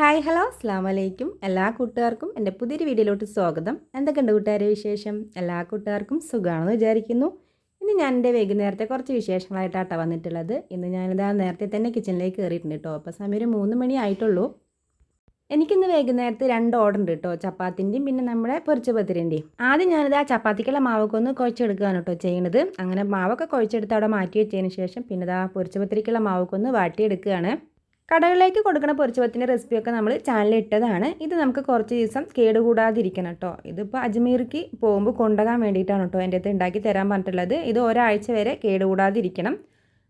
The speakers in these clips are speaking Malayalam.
Hi hello. അസ്സാം വലൈക്കും എല്ലാ കൂട്ടുകാർക്കും എന്റെ പുതിയൊരു വീഡിയോയിലോട്ട് സ്വാഗതം. എന്തൊക്കെയുണ്ട് കൂട്ടുകാരെ വിശേഷം? എല്ലാ കൂട്ടുകാർക്കും സുഖമാണെന്ന് വിചാരിക്കുന്നു. ഇന്ന് ഞാൻ എന്റെ വൈകുന്നേരത്തെ കുറച്ച് വിശേഷങ്ങളായിട്ടാണ് വന്നിട്ടുള്ളത്. ഇന്ന് ഞാനിതാ നേരത്തെ തന്നെ കിച്ചണിലേക്ക് കയറിയിട്ടുണ്ട് കേട്ടോ. അപ്പോൾ സമയം ഒരു മൂന്ന് മണി ആയിട്ടുള്ളൂ. എനിക്കിന്ന് വൈകുന്നേരത്ത് രണ്ട് ഓർഡർ ഉണ്ട് കേട്ടോ. ചപ്പാത്തിന്റെയും പിന്നെ നമ്മുടെ പൊരിച്ച പത്തിരിന്റെയും. ആദ്യം ഞാനിത് ആ ചപ്പാത്തിക്കുള്ള മാവൊക്കെ ഒന്ന് കുഴച്ചെടുക്കുകയാണ് കേട്ടോ ചെയ്യണത്. അങ്ങനെ മാവൊക്കെ കുഴച്ചെടുത്ത് അവിടെ മാറ്റി വെച്ചതിന് ശേഷം പിന്നെ ഇതാ പൊരിച്ച പത്തിരിക്കുള്ള മാവൊക്കെ ഒന്ന് വാട്ടിയെടുക്കുകയാണ്. കടകളിലേക്ക് കൊടുക്കുന്ന പൊരിച്ചപത്തിന്റെ റെസിപ്പിയൊക്കെ നമ്മൾ ചാനലിൽ ഇട്ടതാണ്. ഇത് നമുക്ക് കുറച്ച് ദിവസം കേടുകൂടാതിരിക്കണം കേട്ടോ ഇതിപ്പോൾ അജ്മീർക്ക് പോകുമ്പോൾ കൊണ്ടുപോകാൻ വേണ്ടിയിട്ടാണ് കേട്ടോ എന്റെ അടുത്ത് ഉണ്ടാക്കി തരാൻ പറഞ്ഞിട്ടുള്ളത്. ഇത് ഒരാഴ്ച വരെ കേടുകൂടാതിരിക്കണം.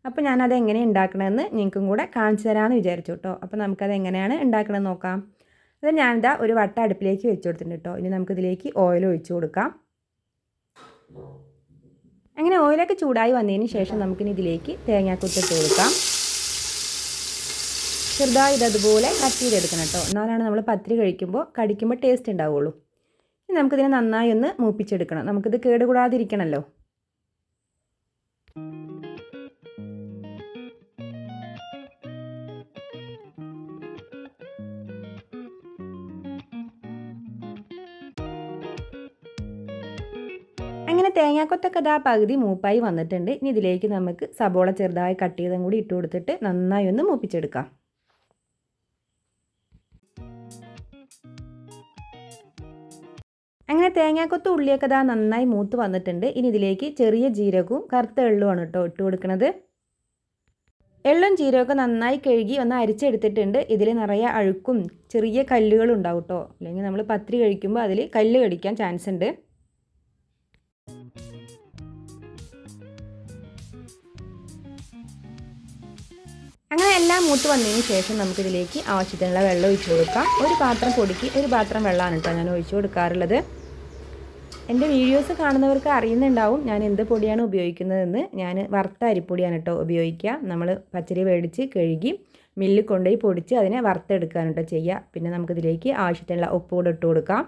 അപ്പോൾ ഞാനത് എങ്ങനെ ഉണ്ടാക്കണമെന്ന് നിങ്ങൾക്കും കൂടെ കാണിച്ചു തരാമെന്ന് വിചാരിച്ചു കേട്ടോ അപ്പോൾ നമുക്കത് എങ്ങനെയാണ് ഉണ്ടാക്കണമെന്ന് നോക്കാം. അത് ഞാനിതാ ഒരു വട്ട അടുപ്പിലേക്ക് വെച്ച് കൊടുത്തിട്ടുണ്ട് കേട്ടോ ഇനി നമുക്കിതിലേക്ക് ഓയിൽ ഒഴിച്ചു കൊടുക്കാം. അങ്ങനെ ഓയിലൊക്കെ ചൂടായി വന്നതിന് ശേഷം നമുക്കിനി ഇതിലേക്ക് തേങ്ങാക്കുത്തിട്ട് കൊടുക്കാം. ചെറുതായി ഇതതുപോലെ കട്ട്. ചെയ്തെടുക്കണം കേട്ടോ എന്നാലാണ് നമ്മൾ പത്തിരി കഴിക്കുമ്പോൾ കടിക്കുമ്പോൾ ടേസ്റ്റ് ഉണ്ടാവുള്ളൂ. ഇനി നമുക്കിതിനെ നന്നായി ഒന്ന് മൂപ്പിച്ചെടുക്കണം. നമുക്കിത് കേടുകൂടാതിരിക്കണമല്ലോ അങ്ങനെ തേങ്ങാക്കൊത്തൊക്കെ ഇതാ പകുതി മൂപ്പായി വന്നിട്ടുണ്ട്. ഇനി ഇതിലേക്ക് നമുക്ക് സബോള ചെറുതായി കട്ട് ചെയ്തും കൂടി ഇട്ട് കൊടുത്തിട്ട് നന്നായി ഒന്ന് മൂപ്പിച്ചെടുക്കാം. അങ്ങനെ തേങ്ങാക്കൊത്ത് ഉള്ളിയൊക്കെ ഇതാ നന്നായി മൂത്ത് വന്നിട്ടുണ്ട്. ഇനി ഇതിലേക്ക് ചെറിയ ജീരകവും കറുത്ത എള്ളുമാണ് കേട്ടോ ഇട്ട് കൊടുക്കുന്നത് എള്ളും ജീരകമൊക്കെ നന്നായി കഴുകി ഒന്ന് അരിച്ചെടുത്തിട്ടുണ്ട്. ഇതിൽ നിറയെ അഴുക്കും ചെറിയ കല്ലുകളും ഉണ്ടാവും കേട്ടോ അല്ലെങ്കിൽ നമ്മൾ പത്രി കഴിക്കുമ്പോൾ അതിൽ കല്ല് കടിക്കാൻ ചാൻസ് ഉണ്ട്. അങ്ങനെ എല്ലാം മൂത്ത് വന്നതിന് ശേഷം നമുക്കിതിലേക്ക് ആവശ്യത്തിനുള്ള വെള്ളം ഒഴിച്ചു കൊടുക്കാം. ഒരു പാത്രം പൊടിക്ക് ഒരു പാത്രം വെള്ളമാണ് കേട്ടോ ഞാൻ ഒഴിച്ചു കൊടുക്കാറുള്ളത്. എന്റെ വീഡിയോസ് കാണുന്നവർക്ക് അറിയുന്നുണ്ടാവും ഞാൻ എന്ത് പൊടിയാണ് ഉപയോഗിക്കുന്നതെന്ന്. ഞാൻ വറുത്ത അരിപ്പൊടിയാണ് കേട്ടോ ഉപയോഗിക്കുക. നമ്മൾ പച്ചരി മേടിച്ച് കഴുകി മില്ലിൽ കൊണ്ടുപോയി പൊടിച്ച് അതിനെ വറുത്തെടുക്കാൻ കേട്ടോ ചെയ്യുക. പിന്നെ നമുക്കിതിലേക്ക് ആവശ്യത്തിനുള്ള ഉപ്പ് കൂടെ ഇട്ട് കൊടുക്കാം.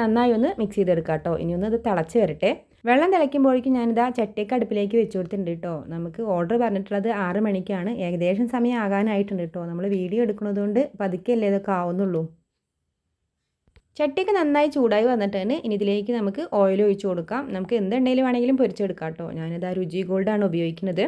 നന്നായി ഒന്ന് മിക്സ് ചെയ്തെടുക്കാം കേട്ടോ. ഇനി ഒന്ന് ഇത് തിളച്ച് വരട്ടെ. വെള്ളം തിളയ്ക്കുമ്പോഴേക്കും ഞാനിതാ ചട്ടിയൊക്കെ അടുപ്പിലേക്ക് വെച്ച് കൊടുത്തിട്ടുണ്ട് കേട്ടോ. നമുക്ക് ഓർഡർ പറഞ്ഞിട്ടുള്ളത് ആറ് മണിക്കാണ്. ഏകദേശം സമയം ആകാനായിട്ടുണ്ട് കേട്ടോ. നമ്മൾ വീഡിയോ എടുക്കുന്നതുകൊണ്ട് പതുക്കെയല്ലേ ഇതൊക്കെ ആവുന്നുള്ളൂ. ചട്ടിയൊക്കെ നന്നായി ചൂടായി വന്നിട്ടാണ് ഇനി ഇതിലേക്ക് നമുക്ക് ഓയിൽ ഒഴിച്ചു കൊടുക്കാം. നമുക്ക് എന്ത് എണ്ണയിൽ വേണമെങ്കിലും പൊരിച്ചെടുക്കാം കേട്ടോ ഞാനിതാ രുചി ഗോൾഡാണ് ഉപയോഗിക്കുന്നത്.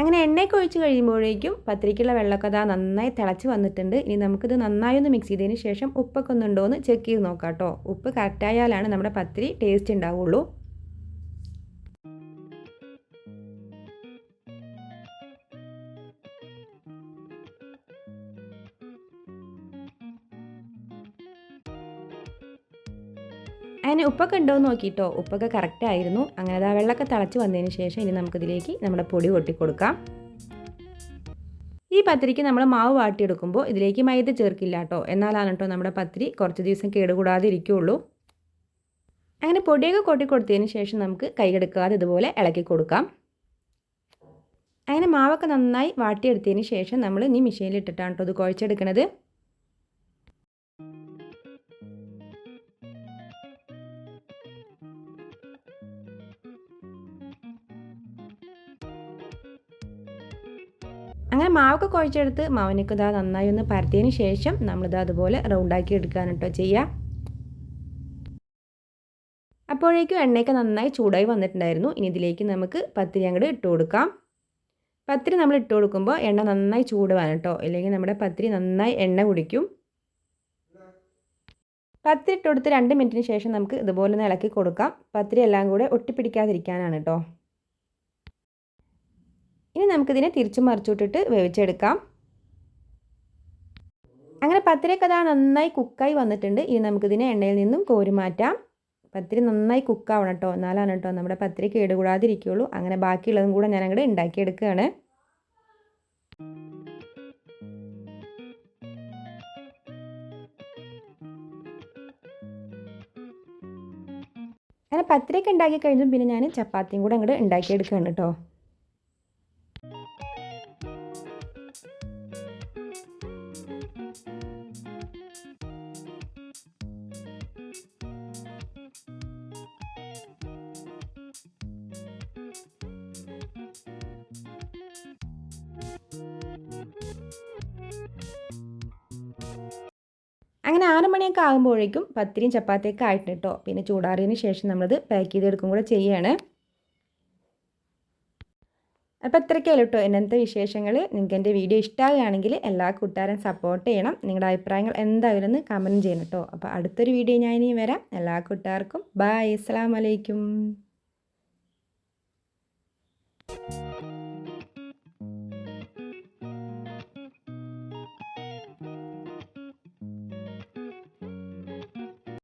അങ്ങനെ എണ്ണയൊക്കെ ഒഴിച്ച് കഴിയുമ്പോഴേക്കും പത്തിരിക്കുള്ള വെള്ളമൊക്കെ അതാ നന്നായി തിളച്ച് വന്നിട്ടുണ്ട്. ഇനി നമുക്കിത് നന്നായി ഒന്ന് മിക്സ് ചെയ്തതിന് ശേഷം ഉപ്പൊക്കെ ഒന്നുണ്ടോ എന്ന് ചെക്ക് ചെയ്ത് നോക്കാം കേട്ടോ ഉപ്പ് കറക്റ്റായാലാണ് നമ്മുടെ പത്തിരി ടേസ്റ്റ് ഉണ്ടാവുള്ളൂ. അങ്ങനെ ഉപ്പൊക്കെ ഉണ്ടോ എന്ന് നോക്കിയിട്ടോ ഉപ്പൊക്കെ കറക്റ്റ് ആയിരുന്നു. അങ്ങനെ ആ വെള്ളമൊക്കെ തിളച്ച് വന്നതിന് ശേഷം ഇനി നമുക്കിതിലേക്ക് നമ്മുടെ പൊടി കൊട്ടിക്കൊടുക്കാം. ഈ പത്തിരിക്ക് നമ്മൾ മാവ് വാട്ടിയെടുക്കുമ്പോൾ ഇതിലേക്ക് മൈദ ചേർക്കില്ല കേട്ടോ. എന്നാലാണ് കേട്ടോ നമ്മുടെ പത്തിരി കുറച്ച് ദിവസം കേടുകൂടാതെ ഇരിക്കുകയുള്ളൂ അങ്ങനെ പൊടിയൊക്കെ കൊട്ടി കൊടുത്തതിന് ശേഷം നമുക്ക് കൈയെടുക്കാതെ ഇതുപോലെ ഇളക്കി കൊടുക്കാം. അങ്ങനെ മാവൊക്കെ നന്നായി വാട്ടിയെടുത്തതിന് ശേഷം നമ്മൾ ഇനി മെഷീനിലിട്ടിട്ടാണ് കേട്ടോ ഇത് കുഴച്ചെടുക്കണത്. അങ്ങനെ മാവൊക്കെ കുഴച്ചെടുത്ത് മാവിനൊക്കെ ഇതാ നന്നായി ഒന്ന് പരത്തിയതിന് ശേഷം നമ്മളിത് അതുപോലെ റൗണ്ടാക്കി എടുക്കാൻ കേട്ടോ ചെയ്യുക അപ്പോഴേക്കും എണ്ണയൊക്കെ നന്നായി ചൂടായി വന്നിട്ടുണ്ടായിരുന്നു. ഇനി ഇതിലേക്ക് നമുക്ക് പത്തിരി അങ്ങോട്ട് ഇട്ട് കൊടുക്കാം. പത്തിരി നമ്മൾ ഇട്ട് കൊടുക്കുമ്പോൾ എണ്ണ നന്നായി ചൂടുവാൻ കേട്ടോ. അല്ലെങ്കിൽ നമ്മുടെ പത്തിരി നന്നായി എണ്ണ കുടിക്കും. പത്തിരി ഇട്ട് കൊടുത്ത് രണ്ട് മിനിറ്റിന് ശേഷം നമുക്ക് ഇതുപോലെ ഒന്ന് ഇളക്കി കൊടുക്കാം. പത്തിരി എല്ലാം കൂടെ ഒട്ടിപ്പിടിക്കാതിരിക്കാനാണ് കേട്ടോ. ഇനി നമുക്കിതിനെ തിരിച്ചു മറിച്ചിട്ടിട്ട് വേവിച്ചെടുക്കാം. അങ്ങനെ പത്തിരിയൊക്കെ അതാ നന്നായി കുക്കായി വന്നിട്ടുണ്ട്. ഇനി നമുക്കിതിനെ എണ്ണയിൽ നിന്നും കോരി മാറ്റാം. പത്തിരി നന്നായി കുക്കാവണം കേട്ടോ. എന്നാലാണ് കേട്ടോ നമ്മുടെ പത്തിരി കേടുകൂടാതിരിക്കുകയുള്ളൂ. അങ്ങനെ ബാക്കിയുള്ളതും കൂടെ ഞാൻ അങ്ങോട്ട് ഉണ്ടാക്കിയെടുക്കുകയാണ്. അങ്ങനെ പത്തിരിയൊക്കെ ഉണ്ടാക്കി കഴിഞ്ഞു പിന്നെ ഞാൻ ചപ്പാത്തിയും കൂടെ അങ്ങോട്ട് ഉണ്ടാക്കിയെടുക്കുകയാണ് കേട്ടോ. അങ്ങനെ ആറ് മണിയൊക്കെ ആകുമ്പോഴേക്കും പത്തിരിയും ചപ്പാത്തിയൊക്കെ ആയിട്ട് കേട്ടോ പിന്നെ ചൂടാറിയതിന് ശേഷം നമ്മളത് പാക്ക് ചെയ്തെടുക്കും കൂടെ ചെയ്യാണ്. അപ്പോൾ ഇത്രയ്ക്കല്ലോ കേട്ടോ എന്നത്തെ വിശേഷങ്ങൾ നിങ്ങൾക്ക് എന്റെ വീഡിയോ ഇഷ്ടമാകുകയാണെങ്കിൽ എല്ലാ കൂട്ടുകാരും സപ്പോർട്ട് ചെയ്യണം. നിങ്ങളുടെ അഭിപ്രായങ്ങൾ എന്തായാലും ഒന്ന് കമന്റ് ചെയ്യണം കേട്ടോ അപ്പോൾ അടുത്തൊരു വീഡിയോ ഞാൻ ഇനി വരാം. എല്ലാ കൂട്ടുകാർക്കും ബായ് അസ്സാം വലൈക്കും